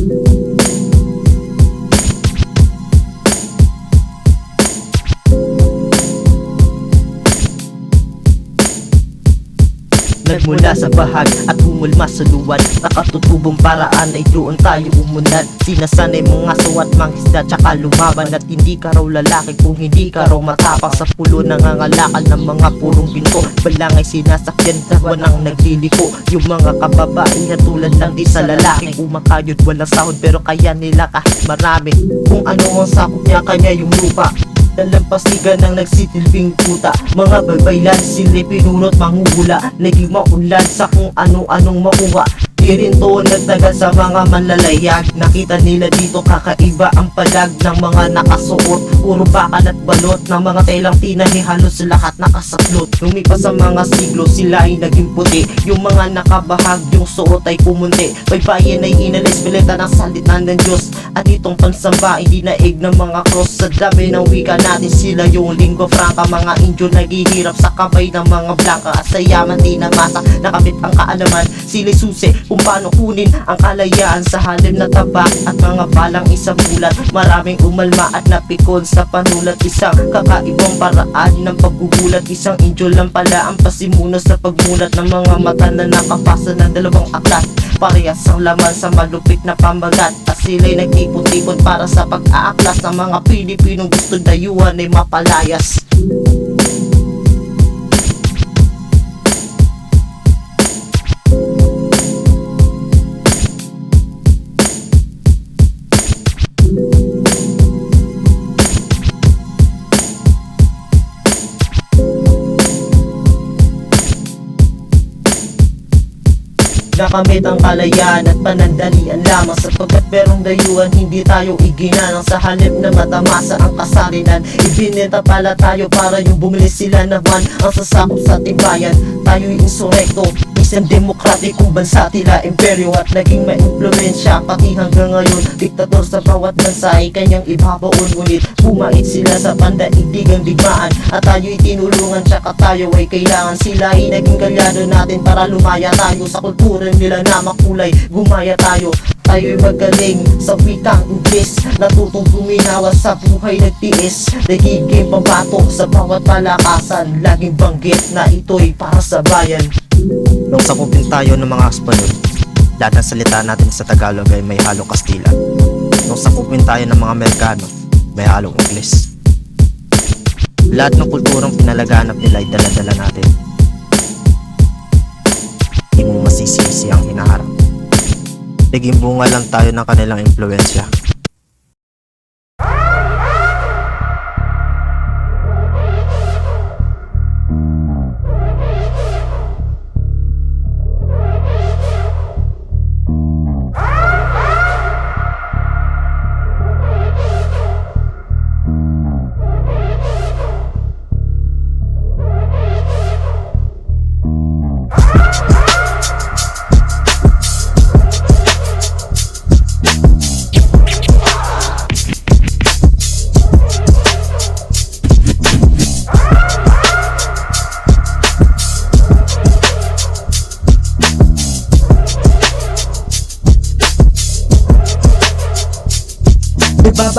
Thank you. Nagmula sa bahag at humulma sa luwad. Nakatutubong paraan ay doon tayo umunlad. Sinasanay mga suwat mangisda tsaka lumaban At hindi ka raw lalaki kung hindi ka raw matapang Sa pulo nangangalakal ng mga purong binto Balangay sinasakyan tawa ng nagliliko Yung mga kababaihan tulad lang di sa lalaki Kumakayod walang sahod pero kaya nila kahit marami. Kung ano ang sakop niya kanya yung lupa Dalampasigan ng nagsitilbing puta. Mga baybaylan sila'y pinunot manghuhula. Naging maunlad sa kung ano-anong makuha Di rin to nagtagal sa mga manlalayag Nakita nila dito kakaiba ang palag ng mga nakasuot. Puro bakal at balot ng mga telang tinahi halos lahat nakasaklot. Lumipas sa mga siglo sila ay naging puti. Yung mga nakabahag yung suot ay pumunti. Baybayin ay inalis bilita ng salita ng Diyos. At itong pansamba hindi naig ng mga cross. Sa dami ng wika natin sila yung linggo franca Mga Indio naghihirap sa kamay ng mga blanca. At sa yaman di namasa nakapit ang kaalaman Sila'y susi kung paano kunin ang kalayaan Sa halim na tabak at mga balang isang bulat. Maraming umalma at napikon sa panulat. Isang kakaibang paraan ng paggugulat. Isang Indio lang pala ang pasimuno sa pagmulat Ng mga mata na nakapasa ng dalawang aklat. Parehas ang laman sa malupit na pambagat At sila'y nagtipon-tipon para sa pag-aaklas Ng mga Pilipinong gusto dayuhan ay mapalayas Nakamit ang kalayaan at panandalian lamang Sapagkat merong dayuhan hindi tayo iginanang Sa halip na matamasa ang kasarinan Ibinenta pala tayo para yung bumili sila naman Ang sasakop sa timbayan Tayo'y insurekto Isang demokratikong bansa tila imperyo At naging maimpluensya pati hanggang ngayon Diktator sa bawat bansa ay kanyang ibabaon. Ngunit bumait sila sa pandaigdigang digmaan. At tayo'y tinulungan tsaka tayo ay kailangan. Sila ay naging kalyado natin para lumaya tayo Sa kultura nila na makulay. Gumaya tayo Tayo'y magaling sa wikang Ingles Natutong guminawa sa buhay nagtiis. Nagiging pambato sa bawat palakasan. Laging banggit na ito'y para sa bayan Nung sakupin tayo ng mga Espanyol, lahat ng salita natin sa Tagalog ay may halong Kastila. Nung sakupin tayo ng mga Amerikano, may halong Ingles. Lahat ng kulturang pinalaganap nila ay daladala natin. Hindi mo masisisi ang hinaharap. Naging bunga lang tayo ng kanilang impluensya.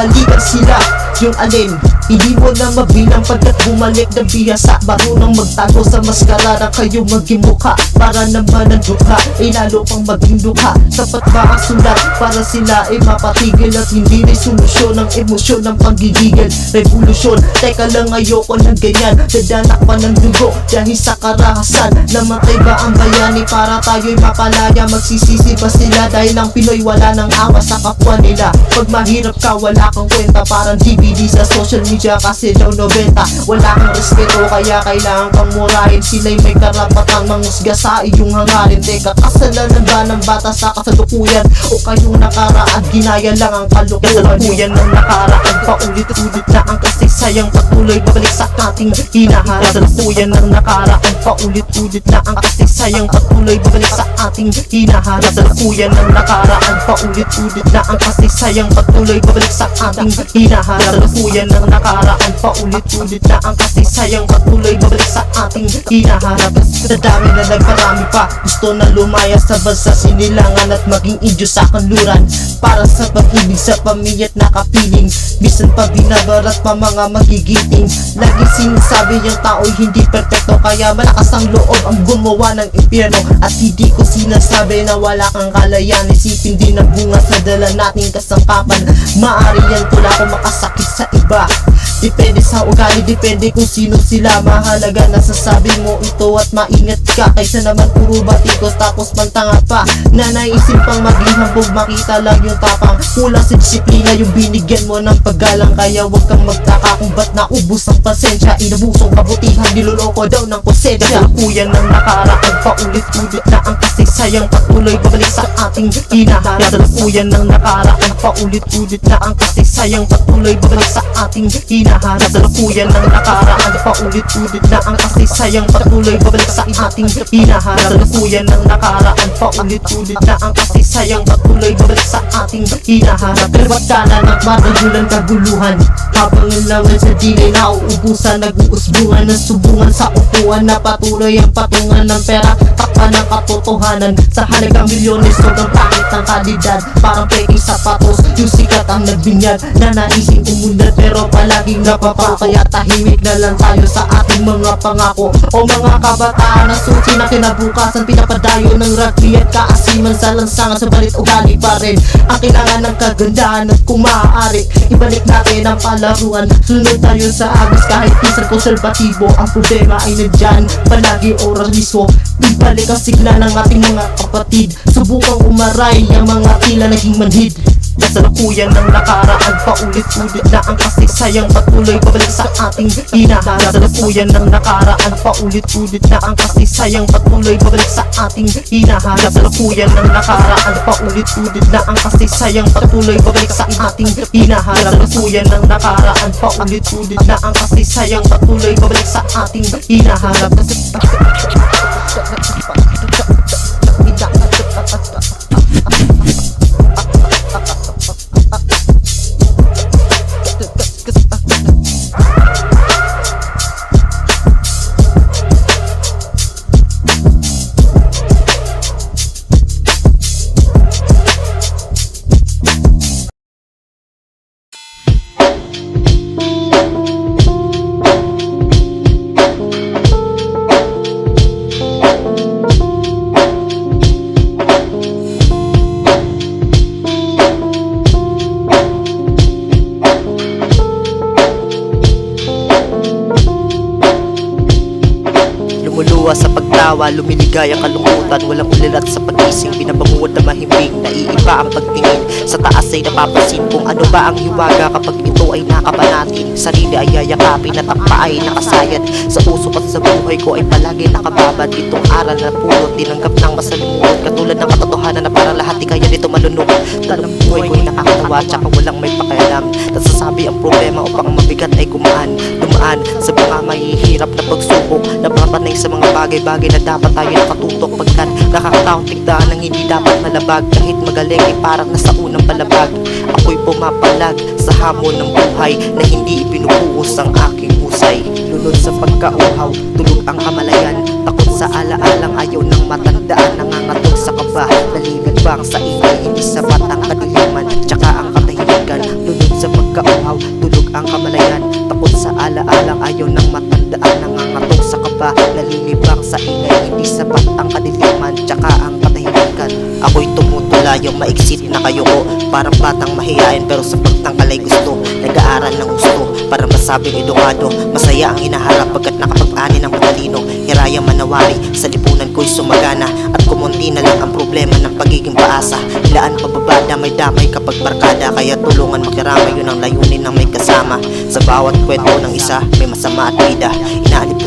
Nagbabalikan sila yung alin Hindi mo na mabilang pagkat bumalik ng biyasa Marunong magtago sa maskarara kayo maging mukha. Para naman ang dukha ay lalo pang maging dukha Sapat ba ang sulat? Para sila ay mapatigil At hindi rin solusyon. Ang emosyon ng pagigigil Revolusyon, teka lang ayoko ng ganyan. Dadanak pa ng dugo dahil sa karahasan. Namatay ba ang bayani? Para tayo'y mapalaya. Magsisisi ba sila? Dahil ang Pinoy wala ng awa sa kapwa nila. Pag mahirap ka wala kang kwenta. Parang DVD sa social media kasi daw 90 Wala kang respeto kaya kailangan kang murahin. Sila'y may karapatang mangusga sa iyong hangarin. Teka kasalanan ba ng bata sa kasalukuyan? O kayong nakaraan ginaya lang ang kalukuhan? Kasalukuyan ng nakaraan. Paulit-ulit na ang kasaysayang patuloy Babalik sa ating hinaharap. Kasalukuyan ng nakaraan. Paulit-ulit na ang kasaysayang patuloy Babalik sa ating hinaharap. Kasalukuyan ng nakaraan. Paulit-ulit na ang kasaysayang patuloy Babalik sa ating hinaharap. Kasalukuyan ng nakaraan nakaraan Paulit-ulit na ang kasisayang patuloy Babalik sa ating hinaharap. Sa dami na nagparami pa Gusto na lumaya sa bansa Sinilangan at maging indio sa kanluran. Para sa pag-ibig sa pamilyat nakapiling Bisan pa binabarat pa mga magigiting. Lagi sinasabi yung tao'y hindi perpekto Kaya malakas ang loob ang gumawa ng impyerno. At hindi ko sinasabi na wala kang kalayan Isipin din ang bunga sa dala nating kasangkapan. Maari yan tula kung makasakit sa iba Depende sa ugali, depende kung sino sila. Mahalaga na sasabi mo ito at maingat ka. Kaysa naman puro batikos tapos pantanga pa. Na naisip pang maging hambog makita lang yung tapang Kulang sa disiplina yung binigyan mo ng paggalang. Kaya wag kang magtaka kung ba't naubos ang pasensya. Inabusong kabutihan, niloloko daw ng konsensya. Kuya ng nakaraan, paulit-ulit na ang kasaysayang patuloy Babalik sa ating hinaharap. Kasalukuyan ng nakaraan, paulit-ulit na ang kasaysayang patuloy Babalik sa ating hinaharap Kasalukuyan ng nakaraan, paulit-ulit na ang kasaysayang patuloy Babalik sa ating hinaharap Kasalukuyan ng nakaraan, paulit-ulit na ang kasaysayang patuloy Babalik sa ating hinaharap Kaliwat kanan at madagulan kaguluhan. Habang ilawan sa dili nauubusan Nag-uusbungan ng subungan sa upuan. Na patuloy ang patungan ng pera Takpan ng katotohanan. Sa halagang milyones sobrang pangit ng kalidad Parang peking sapatos Yung sikat ang nagbinyag. Na naising umunlad pero palaging napapa Kaya tahimik na lang tayo sa ating mga pangako. O mga kabataan na susi na kinabukasan Pinapadayo ng rugby at kaasiman sa lansangan. Subalit ugali pa rin Ang kailangan ng kagandahan at kung maaari Ibalik natin ang palaruan. Sunod tayo sa agos kahit minsan konserbatibo Ang problema ay nandyan. Palagi oras mismo Ibalik ang sigla ng ating mga kapatid. Subukang umaray ang mga tila naging manhid. Kasalukuyan ng nakaraan Paulit-ulit na ang kasaysayang patuloy Babalik sa ating hinaharap Kasalukuyan ng nakaraan Paulit-ulit na ang kasaysayang patuloy Babalik sa ating hinaharap Kasalukuyan ng nakaraan Paulit-ulit na ang kasaysayang patuloy Babalik sa ating hinaharap Kasalukuyan ng nakaraan Paulit-ulit na ang kasaysayang patuloy Babalik sa ating hinaharap Lumuluwa lumiligay ang kalungkutan Walang ulirat sa pagising, binabanguan na mahimbing Naiiba ang pagtingin, sa taas ay napapansin Kung ano ba ang hiwaga kapag ito ay nakabanatin Sarili ay yayakapin at ang paa ay nakasayad Sa usok at sa buhay ko ay palagi nakababad. Itong aral na pulot, tinanggap ng masalimuot. Katulad ng katotohanan na para lahat kaya nito malunok Dalang buhay ko ay nakakatawa, tsaka walang may pakialam. Nasasabi ang problema upang ang mabigat ay gumaan Dumaan sa mga mahihirap na pagsubok Napapanay sa mga bagay-bagay na dapat tayo nakatutok Pagkat nakakataong tigdaan ng hindi dapat malabag. Kahit magaling ay parang nasa unang palabag Ako'y pumapalag sa hamon ng buhay Na hindi ibinubuhos ang aking husay. Lunod sa pagkauhaw, tulog ang kamalayan. Takot sa alaalang ayaw ng matandaan. Nangangatog sa kaba, naliligbang sa ingay Hindi sapat ang kadiliman, tsaka ang katahimikan. Lunod sa pagkauhaw, tulog ang kamalayan. Takot sa alaalang ayaw ng matandaan. Nangangatog sa kaba, nalilibang sa ingay Hindi sapat ang kadiliman, tsaka ang katahimikan. Ako'y tumutula yung maiksit na kayo ko Parang batang mahihayin pero sa pagtangkalay gusto. Nag-aaral ng gusto. Para masabing edukado Masaya ang hinaharap pagkat nakapag-ani ng matalino. Hirayang manawari sa lipunan ko'y sumagana. At kumunti na lang ang problema ng pagiging paasa. Ilaan pababada may damay kapag barkada. Kaya tulungan makiramay yun ang layunin ng may kasama. Sa bawat kwento ng isa may masama at bida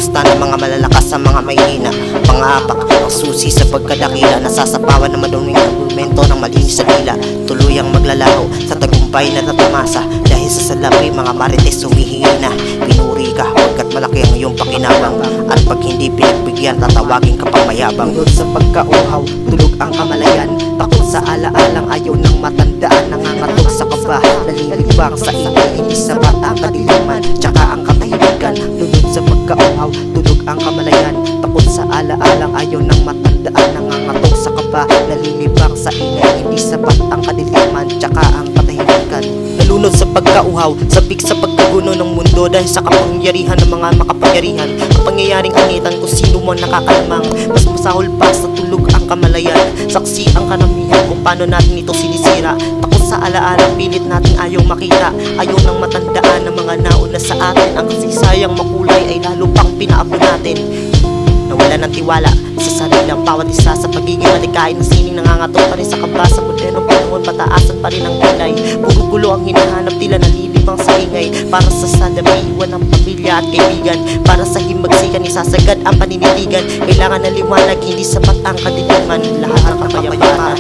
Inaalipusta ng mga malalakas sa mga mahihina Pangapak ang susi sa pagkadakila. Nasasapawan ng maduming argumento ng malinis sa dila. Tuluyang maglalaho sa tagumpay na tatamasa Dahil sa salapi mga marites humihingi na Pinuri ka pagkat malaki ang iyong pakinabang. At pag hindi pinagbigyan tatawagin ka pang mayabang. Tulog sa pagkauhaw, tulog ang kamalayan. Takot sa alaalang ayaw ng matandaan. Nangangatok sa kaba Nalilibang sa ingay Hindi sapat ang kadiliman ang kamalayan Takot sa alaalang ayaw ng matandaan Nangangatok sa kaba Nalilibang sa ingay Hindi sapat ang kadiliman Tsaka ang katahimikan. Nalunod sa pagkauhaw Sabik sa pagkaguno ng mundo Dahil sa kapangyarihan ng mga makapangyarihan. Ang pangyayaring initan kung sino mo nakakalamang Mas masahol pa sa tulog ang kamalayan. Saksi ang karamihan kung paano natin ito sinisira sa alaala pilit natin ayaw makita. Ayaw nang matandaan ng mga nauna sa atin. Ang kasisayang makulay ay lalo pang pinaabo natin. Nawala ng tiwala sa sarilang bawat isa. Sa pagiging malikain ng sining nangangatok pa rin sa kaba Sa modernong panahon pataasan pa rin ang kilay Puro gulo ang hinahanap tila nalilibang sa ingay. Para sa salapi iwan ng pamilya at kaibigan. Para sa himagsikan isasagad ang paninitigan. Kailangan na liwanag hindi sapat ang kadiliman. Lahat ng kapayapaan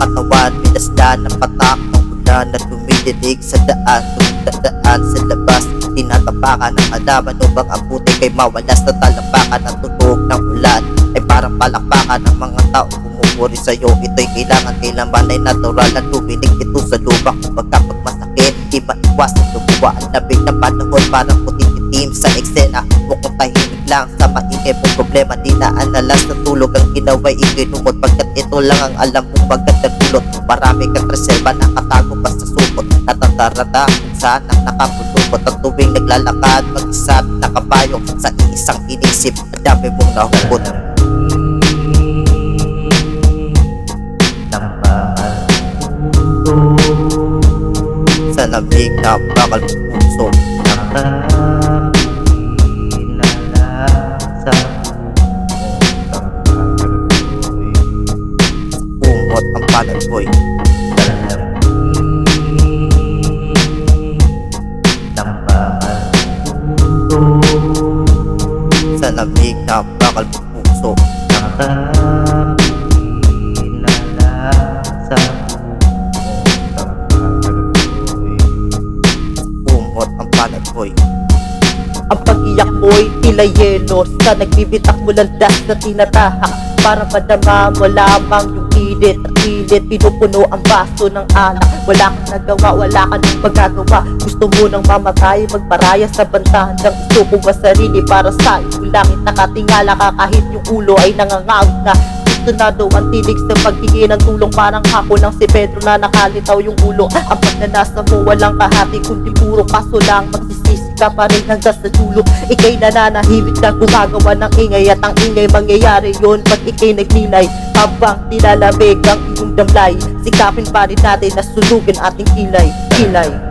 Katawan, minasda ng patak ng ulan na tumidilig sa daan Tumidadaan sa labas, tinatapakan ng alaman upang ang puti kay mawalas na talampakan ng tunog ng ulan. Ay parang palakpakan ng mga tao pumupuri sa'yo. Ito'y kailangan kailanman ay natural na tuminig ito sa lupa Kung kapag masakit, di maiwasan lumuwa Ang labig ng panahon parang puting itim sa eksena lang. Sa maingay mong problema Di naanalas na tulog ang ginawa'y. Ikinumot Pagkat ito lang ang alam mong magandang dulot Marami kang reserba nakatago pa sa supot Natatarata kung saan ang nakapulupot Ang tuwing naglalakad mag-isa nakabayo Sa isang inisip. Ang dami mong nahugot. Sa lamig na bakal puso Umot ang panagboy Sa lamig na bakal ng puso. Umot ang panagboy Ang pag-iyak mo'y tila yelo Sa nagbibitak mo landas na tinatahak Para madama mo lamang yung init at init Pinupuno ang baso ng alak Wala kang nagawa, wala ka nang magagawa. Gusto mo nang mamatay, magparaya sa bantahan ng isuko mo sarili Para sa iyong langit. Nakatingala ka kahit yung ulo ay nangangawit na. Gusto na daw ang tinig sa paghingi ng tulong Parang hako ng si Pedro na nakalitaw yung ulo. Ang pagnanasa mo walang kahati kundi puro kaso lang. Magsisisi ka pa rin hanggang sa dulo. Ika'y nananahimik na gumagawa ng ingay At ang ingay mangyayari yon pag ika'y nagninay Habang nilalamig ang iyong damlay Sikapin pa rin natin na sunugin ating kilay Kilay